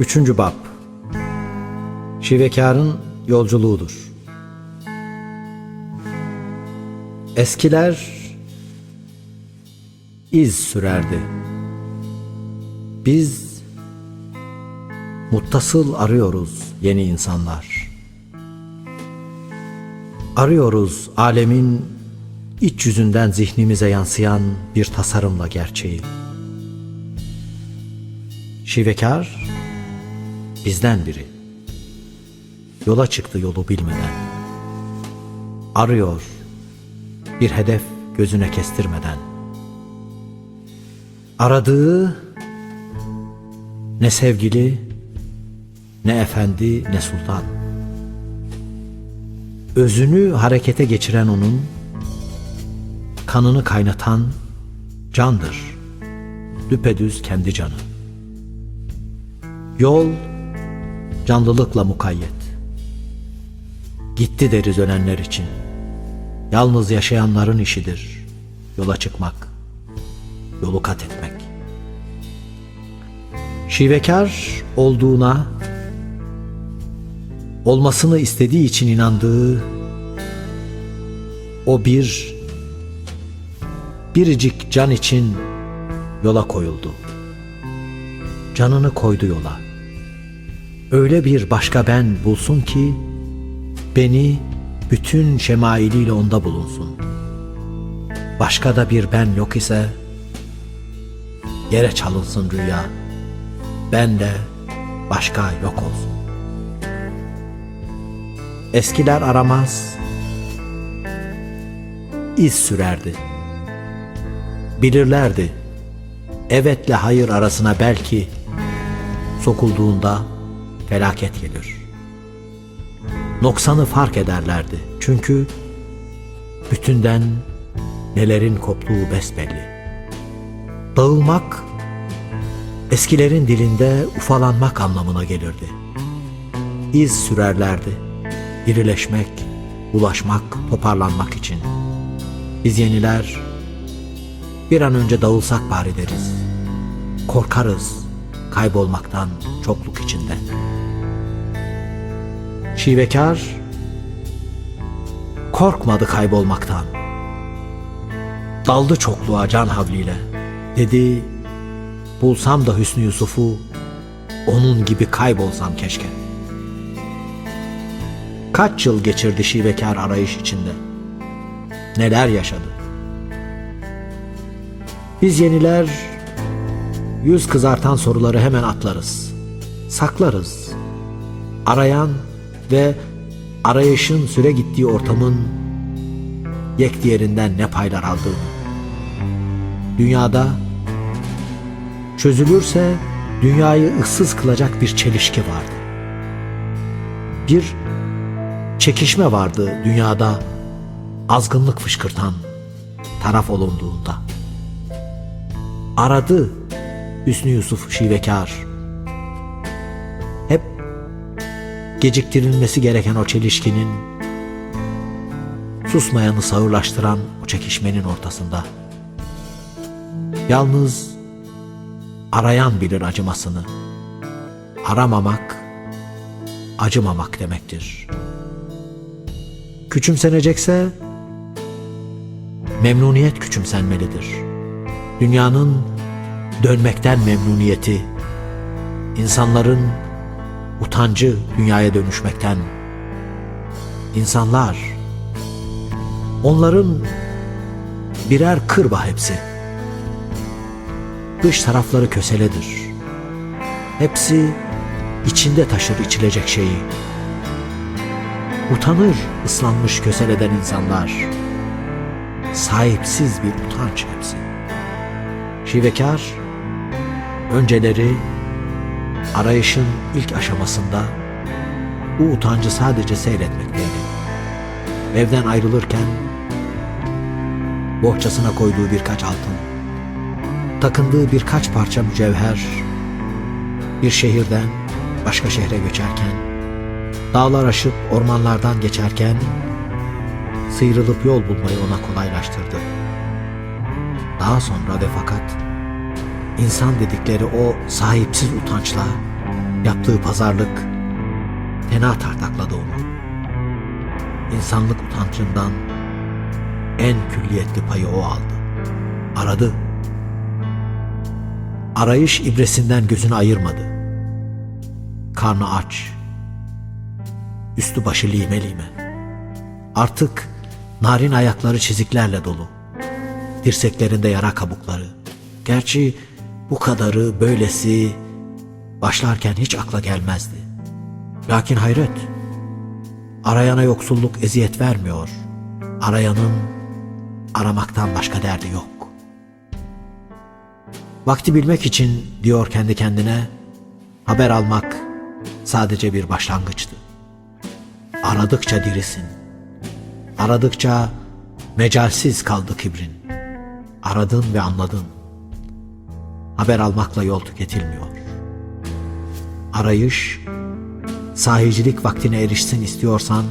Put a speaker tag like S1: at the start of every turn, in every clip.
S1: Üçüncü bab Şivekarın yolculuğudur. Eskiler iz sürerdi. Biz muttasıl arıyoruz yeni insanlar. Arıyoruz alemin iç yüzünden zihnimize yansıyan bir tasarımla gerçeği. Şivekar bizden biri. Yola çıktı yolu bilmeden. Arıyor bir hedef gözüne kestirmeden. Aradığı ne sevgili, ne efendi, ne sultan. Özünü harekete geçiren onun, kanını kaynatan candır. Düpedüz kendi canı. Yol canlılıkla mukayyet. Gitti deriz ölenler için. Yalnız yaşayanların işidir yola çıkmak, yolu kat etmek. Şivekar olduğuna, olmasını istediği için inandığı o bir biricik can için yola koyuldu. Canını koydu yola. Öyle bir başka ben bulsun ki beni bütün şemailiyle onda bulunsun. Başka da bir ben yok ise yere çalınsın rüya. Ben de başka yok olsun. Eskiler aramaz, iz sürerdi. Bilirlerdi, evetle hayır arasına belki sokulduğunda felaket gelir. Noksanı fark ederlerdi. Çünkü bütünden nelerin koptuğu besbelli. Dağılmak eskilerin dilinde ufalanmak anlamına gelirdi. İz sürerlerdi. İrileşmek, ulaşmak, toparlanmak için. Biz yeniler bir an önce dağılsak bari deriz. Korkarız kaybolmaktan çokluk içinde. Şivekar korkmadı kaybolmaktan. Daldı çokluğa can havliyle. Dedi bulsam da Hüsnü Yusuf'u onun gibi kaybolsam keşke. Kaç yıl geçirdi şivekar arayış içinde. Neler yaşadı. Biz yeniler yüz kızartan soruları hemen atlarız. Saklarız. Arayan ve arayışın süre gittiği ortamın yek diğerinden ne paylar aldığını. Dünyada çözülürse dünyayı ıssız kılacak bir çelişki vardı. Bir çekişme vardı dünyada azgınlık fışkırtan taraf olunduğunda. Aradı Hüsnü Yusuf şivekar. Geciktirilmesi gereken o çelişkinin, susmayanı sağırlaştıran o çekişmenin ortasında. Yalnız arayan bilir acımasını. Aramamak, acımamak demektir. Küçümsenecekse, memnuniyet küçümsenmelidir. Dünyanın dönmekten memnuniyeti, insanların utancı dünyaya dönüşmekten. İnsanlar, onların birer kırba hepsi. Dış tarafları köseledir. Hepsi içinde taşır içilecek şeyi. Utanır ıslanmış köseleden insanlar. Sahipsiz bir utanç hepsi. Şivekar, önceleri arayışın ilk aşamasında bu utancı sadece seyretmekteydi. Evden ayrılırken bohçasına koyduğu birkaç altın, takındığı birkaç parça mücevher, bir şehirden başka şehre göçerken, dağlar aşıp ormanlardan geçerken, sıyrılıp yol bulmayı ona kolaylaştırdı. Daha sonra ve fakat insan dedikleri o sahipsiz utançla Yaptığı pazarlık fena tartakladı onu. İnsanlık utancından en külliyetli payı o aldı. Aradı. Arayış ibresinden gözünü ayırmadı. Karnı aç. Üstü başı lime lime. Artık narin ayakları çiziklerle dolu. Dirseklerinde yara kabukları. Gerçi bu kadarı böylesi başlarken hiç akla gelmezdi. Lakin hayret. Arayana yoksulluk eziyet vermiyor. Arayanın aramaktan başka derdi yok. Vakti bilmek için diyor kendi kendine haber almak sadece bir başlangıçtı. Aradıkça dirisin. Aradıkça mecalsiz kaldı kibrin. Aradın ve anladın. Haber almakla yol tüketilmiyor. Arayış, sahicilik vaktine erişsin istiyorsan,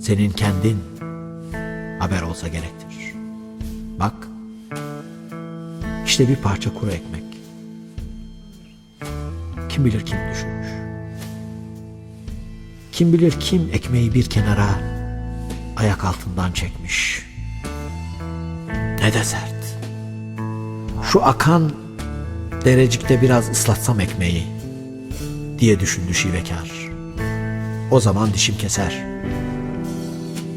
S1: senin kendin haber olsa gerektir. Bak, işte bir parça kuru ekmek. Kim bilir kim düşürmüş. Kim bilir kim ekmeği bir kenara ayak altından çekmiş. Ne de sert. Şu akan derecikte biraz ıslatsam ekmeği diye düşündü şivekar. O zaman dişim keser.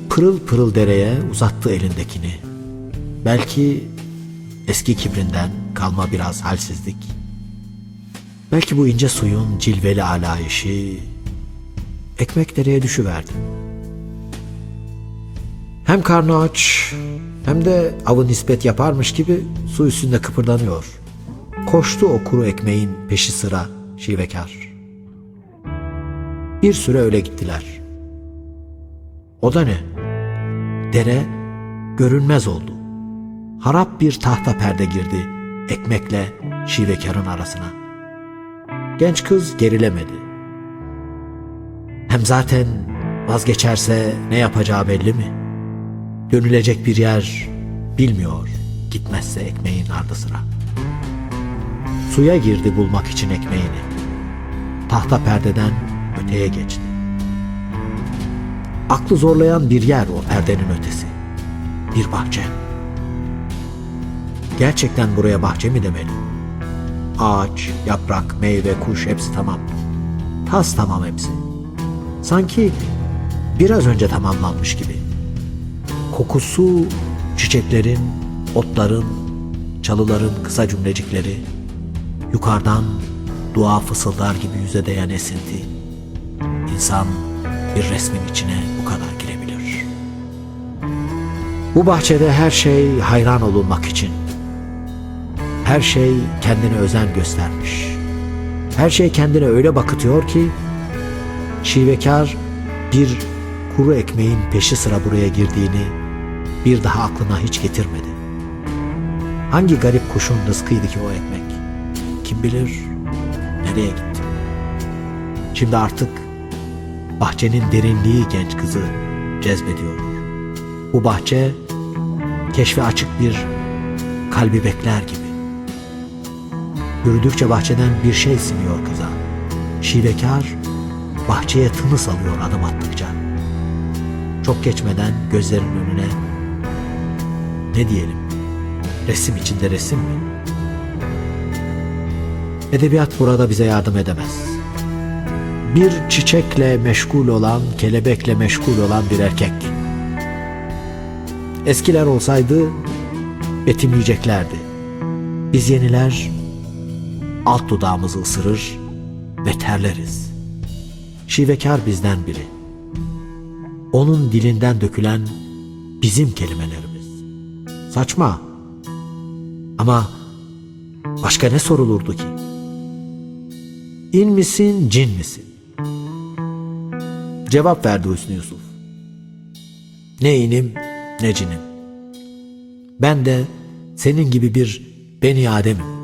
S1: Pırıl pırıl dereye uzattı elindekini. Belki eski kibrinden kalma biraz halsizlik. Belki bu ince suyun cilveli alayışı ekmek dereye düşüverdi. Hem karnı aç hem de avı nispet yaparmış gibi su üstünde kıpırdanıyor. Koştu o kuru ekmeğin peşi sıra şivekar. Bir süre öyle gittiler. O da ne? Dere görünmez oldu. Harap bir tahta perde girdi ekmekle şivekarın arasına. Genç kız gerilemedi. Hem zaten vazgeçerse ne yapacağı belli mi? Dönülecek bir yer bilmiyor gitmezse ekmeğin ardı sıra. Suya girdi bulmak için ekmeğini. Tahta perdeden öteye geçti. Aklı zorlayan bir yer o perdenin ötesi. Bir bahçe. Gerçekten buraya bahçe mi demeli? Ağaç, yaprak, meyve, kuş hepsi tamam. Tas tamam hepsi. Sanki biraz önce tamamlanmış gibi. Kokusu çiçeklerin, otların, çalıların kısa cümlecikleri, yukarıdan dua fısıldar gibi yüze değen esinti. İnsan bir resmin içine bu kadar girebilir. Bu bahçede her şey hayran olunmak için. Her şey kendine özen göstermiş. Her şey kendine öyle bakıtıyor ki şivekar bir kuru ekmeğin peşi sıra buraya girdiğini bir daha aklına hiç getirmedi. Hangi garip kuşun rızkıydı ki o ekmek? Kim bilir nereye gitti? Şimdi artık bahçenin derinliği genç kızı cezbediyor. Bu bahçe keşfe açık bir kalbi bekler gibi. Yürüdükçe bahçeden bir şey siniyor kıza. Şivekar bahçeye tınıs alıyor adım attıkça. Çok geçmeden gözlerinin önüne ne diyelim resim içinde resim mi? Edebiyat burada bize yardım edemez. Bir çiçekle meşgul olan, kelebekle meşgul olan bir erkek. Eskiler olsaydı betimleyeceklerdi. Biz yeniler alt dudağımızı ısırır ve terleriz. Şivekar bizden biri. Onun dilinden dökülen bizim kelimelerimiz. Saçma. Ama başka ne sorulurdu ki? İn misin, cin misin? Cevap verdi Hüsnü Yusuf. Ne inim, ne cinim. Ben de senin gibi bir beni Adem'im.